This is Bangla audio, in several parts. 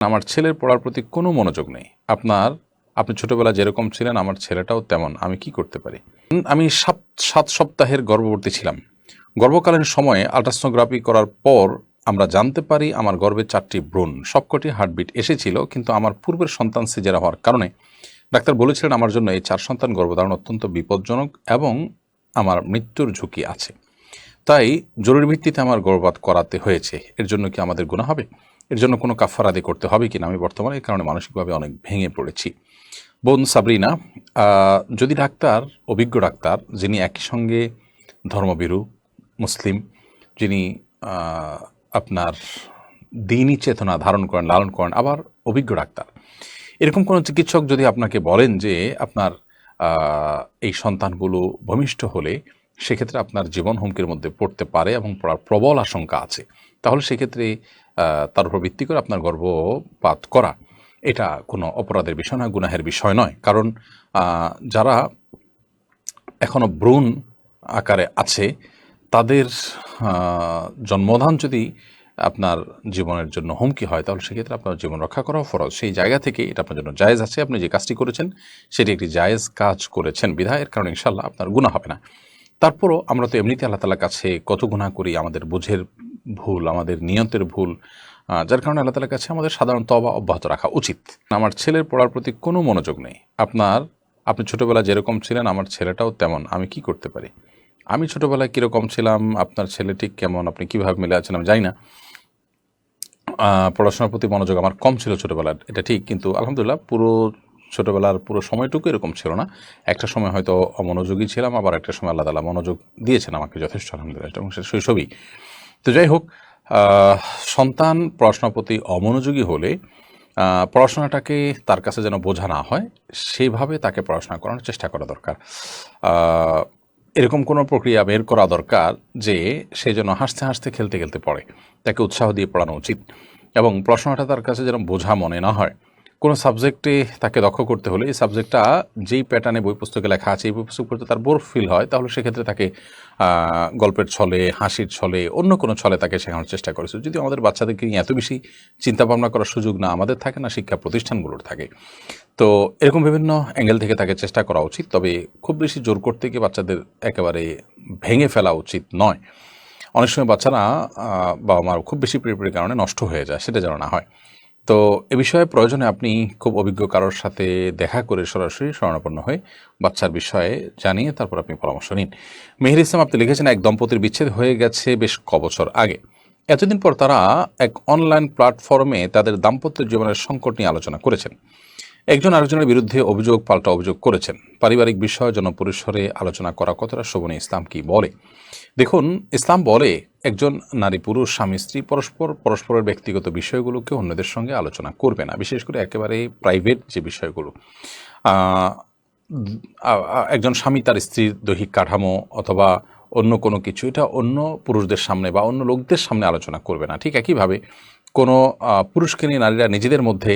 আমার ছেলের পড়ার প্রতি কোনো মনোযোগ নেই। আপনার, আপনি ছোটবেলা যেরকম ছিলেন, আমার ছেলেটাও তেমন। আমি কি করতে পারি? আমি সাত সাত সপ্তাহের গর্ভবতী ছিলাম। গর্ভকালীন সময়ে আল্ট্রাসোনোগ্রাফি করার পর আমরা জানতে পারি আমার গর্ভে চারটি ব্রণ। সবকটি হার্টবিট এসেছিল, কিন্তু আমার পূর্বের সন্তান সিজারা হওয়ার কারণে ডাক্তার বলেছিলেন আমার জন্য এই চার সন্তান গর্ভধারণ অত্যন্ত বিপজ্জনক এবং আমার মৃত্যুর ঝুঁকি আছে। তাই জরুরি ভিত্তিতে আমার গর্ভপাত করাতে হয়েছে। এর জন্য কি আমাদের গুণা হবে? এর জন্য কোনো কাফার আদি করতে হবে কিনা আমি বর্তমানে এই কারণে মানসিকভাবে অনেক ভেঙে পড়েছি। বোন সাবরিনা যদি ডাক্তার, অভিজ্ঞ ডাক্তার, যিনি একই সঙ্গে ধর্মবিরু মুসলিম, যিনি আপনার দিনই চেতনা ধারণ করেন, লালন করেন, আবার অভিজ্ঞ ডাক্তার, এরকম কোনো চিকিৎসক যদি আপনাকে বলেন যে আপনার এই সন্তানগুলো ভূমিষ্ঠ হলে সেক্ষেত্রে আপনার জীবন হুমকির মধ্যে পড়তে পারে এবং পড়ার প্রবল আশঙ্কা আছে। তাহলে সেক্ষেত্রে তার উপর ভিত্তি করে আপনার গর্ভপাত করা, এটা কোনো অপরাধের বিষয় নয়, গুনাহের বিষয় নয়। কারণ যারা এখনও ভ্রূণ আকারে আছে, তাদের জন্মদান যদি আপনার জীবনের জন্য হুমকি হয়, তাহলে সেক্ষেত্রে আপনার জীবন রক্ষা করাও ফরজ। সেই জায়গা থেকে এটা আপনার জন্য জায়েজ আছে। আপনি যে কাজটি করেছেন, সেটি একটি জায়েজ কাজ করেছেন। বিধায়ের কারণে ইনশাল্লাহ আপনার গুণা হবে না। তারপরও আমরা তো এমনিতে আল্লাহ তালার কাছে কত গুণা করি, আমাদের বুঝের ভুল, আমাদের নিয়তের ভুল যার কারণে আল্লাহ তালার কাছে আমাদের সাধারণ তবা অব্যাহত রাখা উচিত। আমার ছেলের পড়ার প্রতি কোনো মনোযোগ নেই। আপনার, আপনি ছোটবেলা যেরকম ছিলেন, আমার ছেলেটাও তেমন। আমি কি করতে পারি? আমি ছোটোবেলায় কীরকম ছিলাম, আপনার ছেলে ঠিক কেমন, আপনি কীভাবে মিলে আছেন আমি জানি না। পড়াশোনার প্রতি মনোযোগ আমার কম ছিল ছোটবেলার, এটা ঠিক, কিন্তু আলহামদুলিল্লাহ পুরো ছোটবেলার পুরো সময়টুকু এরকম ছিল না। একটা সময় হয়তো অমনোযোগী ছিলাম, আবার একটা সময় আল্লাহ তালা মনোযোগ দিয়েছেন আমাকে যথেষ্ট, আলহামদুলিল্লাহ এবং সে শৈশবই তো যাই হোক সন্তান পড়াশোনার প্রতি অমনোযোগী হলে পড়াশোনাটাকে তার কাছে যেন বোঝা না হয় সেইভাবে তাকে পড়াশোনা করানোর চেষ্টা করা দরকার। এরকম কোনো প্রক্রিয়া বের করা দরকার যে সে যেন হাসতে হাসতে খেলতে খেলতে পড়ে, তাকে উৎসাহ দিয়ে পড়ানো উচিত এবং পড়াশোনাটা তার কাছে যেন বোঝা মনে না হয়। কোনো সাবজেক্টে তাকে দক্ষ করতে হলে এই সাবজেক্টটা যেই প্যাটার্নে বই পুস্তকে লেখা আছে, এই বই পুস্তক পড়তে তার বোর ফিল হয়, তাহলে সেক্ষেত্রে তাকে গল্পের ছলে, হাসির ছলে, অন্য কোনো ছলে তাকে শেখানোর চেষ্টা করেছে। যদি আমাদের বাচ্চাদেরকে নিয়ে এত বেশি চিন্তা ভাবনা করার সুযোগ না আমাদের থাকে না, শিক্ষা প্রতিষ্ঠানগুলোর থাকে। তো এরকম বিভিন্ন অ্যাঙ্গেল থেকে তাকে চেষ্টা করা উচিত, তবে খুব বেশি জোর করতে গিয়ে বাচ্চাদের একেবারে ভেঙে ফেলা উচিত নয়। অনেক সময় বাচ্চারা বাবা মার খুব বেশি প্রিয় কারণে নষ্ট হয়ে যায়, সেটা যেন না হয়। তো এ বিষয়ে প্রয়োজনে আপনি খুব অভিজ্ঞ কারোর সাথে দেখা করে সরাসরি শরণাপন্ন হয়ে বাচ্চার বিষয়ে জানিয়ে তারপর আপনি পরামর্শ নিন। মেহের ইসলাম, আপনি লিখেছেন, এক দম্পতির বিচ্ছেদ হয়ে গেছে বেশ ক বছর আগে। এতদিন পর তারা এক অনলাইন প্ল্যাটফর্মে তাদের দাম্পত্য জীবনের সংকট নিয়ে আলোচনা করেছেন। একজন আরেকজনের বিরুদ্ধে অভিযোগ, পাল্টা অভিযোগ করেছেন। পারিবারিক বিষয়, জনপরিসরে আলোচনা করা কতটা শোভনীয়, ইসলাম কি বলে? দেখুন, ইসলাম বলে একজন নারী পুরুষ, স্বামী, স্ত্রী পরস্পর, পরস্পরের ব্যক্তিগত বিষয়গুলোকে অন্যদের সঙ্গে আলোচনা করবে না। বিশেষ করে একেবারে প্রাইভেট যে বিষয়গুলো। একজন স্বামী তার স্ত্রীর দৈহিক কাঠামো অথবা অন্য কোনো কিছু, এটা অন্য পুরুষদের সামনে বা অন্য লোকদের সামনে আলোচনা করবে না। ঠিক একইভাবে কোনো পুরুষকে নিয়ে নারীরা নিজেদের মধ্যে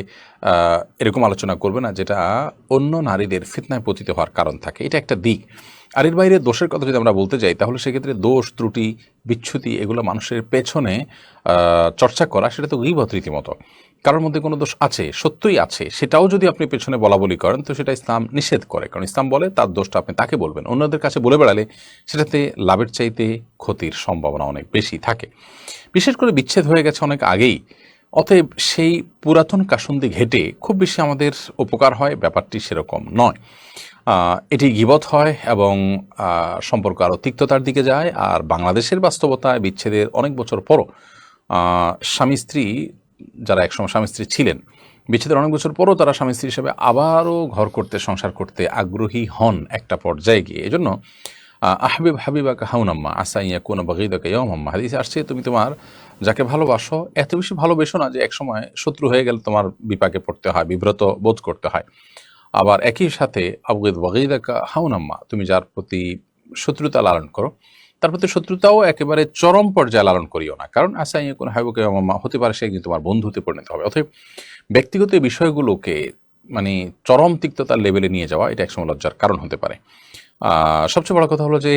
এরকম আলোচনা করবে না, যেটা অন্য নারীদের ফিতনায় পতিত হওয়ার কারণ থাকে। এটা একটা দিক। আর এর বাইরে দোষের কথা যদি আমরা বলতে যাই, তাহলে সেক্ষেত্রে দোষ, ত্রুটি, বিচ্ছুতি, এগুলো মানুষের পেছনে চর্চা করা, সেটা তো গিবত রীতিমতো। কারোর মধ্যে কোনো দোষ আছে, সত্যই আছে, সেটাও যদি আপনি পেছনে বলা বলি করেন, তো সেটা ইসলাম নিষেধ করে। কারণ ইসলাম বলে তার দোষটা আপনি তাকে বলবেন। অন্যদের কাছে বলে বেড়ালে সেটাতে লাভের চাইতে ক্ষতির সম্ভাবনা অনেক বেশি থাকে। বিশেষ করে বিচ্ছেদ হয়ে গেছে অনেক আগেই। অতএব সেই পুরাতন কাসন্দি ঘেটে খুব বেশি আমাদের উপকার হয়, ব্যাপারটি সেরকম নয়। এটি গিবত হয় এবং সম্পর্ক আরও তিক্ততার দিকে যায়। আর বাংলাদেশের বাস্তবতায় বিচ্ছেদের অনেক বছর পরও স্বামী স্ত্রী যারা একসময় স্বামী স্ত্রী ছিলেন বিচ্ছেদের অনেক বছর পরও তারা স্বামী স্ত্রী হিসেবে আবারও ঘর করতে সংসার করতে আগ্রহী হন একটা পর্যায়ে গিয়ে। এজন্য আহ, আহবিব হাবিবাকা হাউনাম্মা আসাইয়া কোন বাগিদাকা ইয়মাম্মা হাদিসে আসছে তুমি তোমার যাকে ভালোবাসো এত বেশি ভালোবেসো না যে একসময় শত্রু হয়ে গেলে তোমার বিপাকে পড়তে হয় বিব্রত বোধ করতে হয়। আবার একই সাথে আবগিদ বাগিদাকা হাউনাম্মা তুমি যার প্রতি শত্রুতা লালন করো তার প্রতি শত্রুতাও একেবারে চরম পর্যায়ে লালন করিও না। কারণ আসাইয়া কোন হাইবুকে হতে পারে সে একদিন তোমার বন্ধুতে পরিণত হবে। অতএব ব্যক্তিগত বিষয়গুলোকে মানে চরম তিক্ততার লেভেলে নিয়ে যাওয়া, এটা একসময় লজ্জার কারণ হতে পারে। সবচেয়ে বড় কথা হলো যে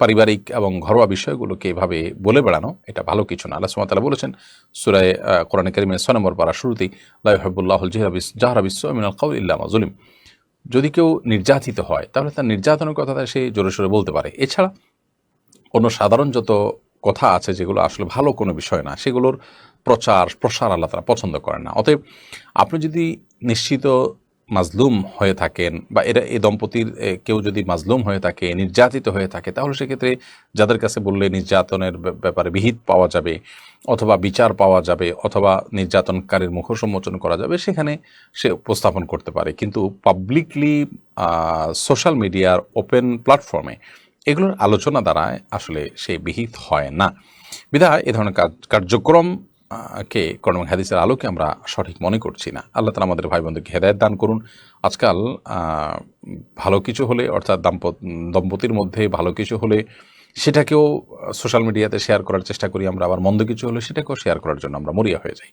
পারিবারিক এবং ঘরোয়া বিষয়গুলোকে এভাবে বলে বেড়ানো, এটা ভালো কিছু না। আল্লাহ সুমাতালা বলেছেন সুরায় কোরআন করিমের ছ নম্বর পারা শুরুতেই লাইহাবুল্লাহ জাহরাবিস মিনাল কাউল ইল্লা মাজলিম যদি কেউ নির্যাতিত হয়, তাহলে তার নির্যাতনের কথাটা সে জোরে সোরে বলতে পারে। এছাড়া অন্য সাধারণ যত কথা আছে যেগুলো আসলে ভালো কোনো বিষয় না, সেগুলোর প্রচার, প্রসার আল্লাহ তারা পছন্দ করেন না। অতএব আপনি যদি নিশ্চিত মাজলুম হয়ে থাকেন বা এরা এই দম্পতির কেউ যদি মাজলুম হয়ে থাকে, নির্যাতিত হয়ে থাকে, তাহলে সেক্ষেত্রে যাদের কাছে বললে নির্যাতনের ব্যাপ- ব্যাপারে বিহিত পাওয়া যাবে অথবা বিচার পাওয়া যাবে অথবা নির্যাতনকারীর মুখোন্মোচন করা যাবে, সেখানে সে উপস্থাপন করতে পারে। কিন্তু পাবলিকলি সোশ্যাল মিডিয়ার ওপেন প্ল্যাটফর্মে এগুলোর আলোচনা দ্বারা আসলে সে বিহিত হয় না। বিধায় এ ধরনের কার্যক্রম কে করণ হাদিসের আলোকে আমরা সঠিক মনে করছি না। আল্লাহ তালা আমাদের ভাই বোনদেরকে হেদায়ত দান করুন। আজকাল ভালো কিছু হলে, অর্থাৎ দাম্পত, দম্পতির মধ্যে ভালো কিছু হলে সেটাকেও সোশ্যাল মিডিয়াতে শেয়ার করার চেষ্টা করি আমরা। আবার মন্দ কিছু হলে সেটাকেও শেয়ার করার জন্য আমরা মরিয়া হয়ে যাই।